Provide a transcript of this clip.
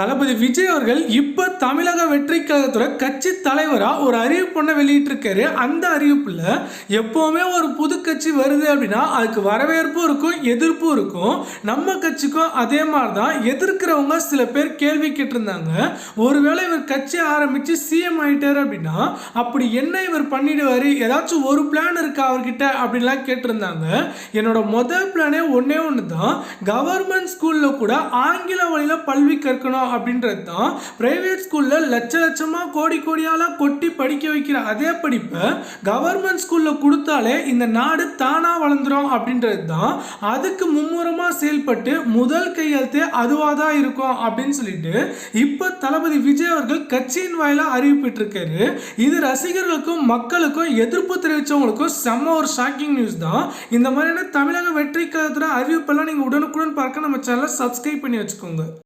தளபதி விஜய் அவர்கள் இப்போ தமிழக வெற்றி கழகத்தோட கட்சி தலைவராக ஒரு அறிவிப்பு ஒன்று வெளியிட்டிருக்காரு. அந்த அறிவிப்பில் எப்போவுமே ஒரு புது கட்சி வருது அப்படின்னா அதுக்கு வரவேற்பும் இருக்கும் எதிர்ப்பும் இருக்கும். நம்ம கட்சிக்கும் அதே மாதிரி தான் எதிர்க்கிறவங்க சில பேர் கேள்வி கேட்டிருந்தாங்க. ஒருவேளை இவர் கட்சி ஆரம்பித்து சிஎம் ஆயிட்டார் அப்படின்னா அப்படி என்ன இவர் பண்ணிடுவார்? ஏதாச்சும் ஒரு பிளான் இருக்கா அவர்கிட்ட அப்படின்லாம் கேட்டிருந்தாங்க. என்னோட முதல் பிளானே ஒன்றே ஒன்று தான் கவர்மெண்ட் ஸ்கூலில் கூட ஆங்கில வழியில் பல்வி கற்கணும் அப்படின்றது தான் ப்ரைவேட் ஸ்கூலில் லட்ச லட்சமாக கோடி கோடியால் கொட்டி படிக்க வைக்கிற அதே படிப்பை கவர்மெண்ட் ஸ்கூலில் கொடுத்தாலே இந்த நாடு தானாக வளர்ந்துரும் அப்படின்றது தான் அதுக்கு மும்முரமாக செயல்பட்டு முதல் கையெழுத்தே அதுவாக தான் இருக்கும் அப்படின்னு சொல்லிட்டு இப்போ தளபதி விஜய் அவர்கள் கட்சியின் வாயிலாக அறிவிப்பிட்டிருக்காரு. இது ரசிகர்களுக்கும் மக்களுக்கும் எதிர்ப்பு தெரிவித்தவங்களுக்கும் செம்ம ஒரு ஷாக்கிங் நியூஸ் தான். இந்த மாதிரியான தமிழக வெற்றி கழகத்தோட அறிவிப்பெல்லாம் நீங்கள் உடனுக்குடன் பார்க்க நம்ம சேனலை சப்ஸ்கிரைப் பண்ணி வச்சுக்கோங்க.